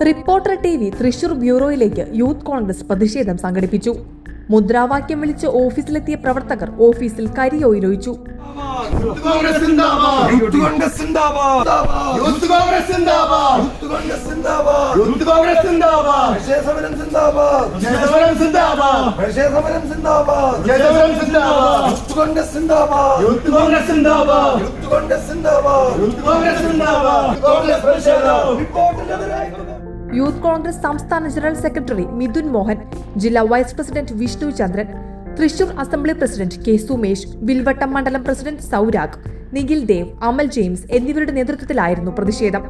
Reporter T V Thrissur ബ്യൂറോയിലേക്ക് യൂത്ത് കോൺഗ്രസ് പ്രതിഷേധം സംഘടിപ്പിച്ചു മുദ്രാവാക്യം വിളിച്ച് ഓഫീസിലെത്തിയ പ്രവർത്തകർ ഓഫീസിൽ കരിയോയിലൊഴിച്ചു കോൺഗ്രസ് യൂത്ത് കോൺഗ്രസ് സംസ്ഥാന ജനറൽ സെക്രട്ടറി മിഥുൻ മോഹൻ ജില്ലാ vice president Vishnu Chandran Thrissur assembly president K Sumesh Vilvattam മണ്ഡലം പ്രസിഡന്റ് സൗരാഗ് നിഖിൽ ദേവ് അമൽ ജെയിംസ് എന്നിവരുടെ നേതൃത്വത്തിലായിരുന്നു പ്രതിഷേധം.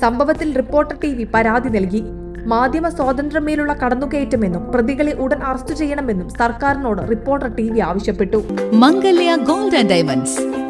സംഭവത്തിൽ റിപ്പോർട്ടർ ടി വി പരാതി നൽകി. മാധ്യമ സ്വാതന്ത്ര്യമേലുള്ള കടന്നുകയറ്റമെന്നും പ്രതികളെ ഉടൻ അറസ്റ്റ് ചെയ്യണമെന്നും സർക്കാരിനോട് റിപ്പോർട്ടർ ടി വി ആവശ്യപ്പെട്ടു. Mangalya gold and diamonds.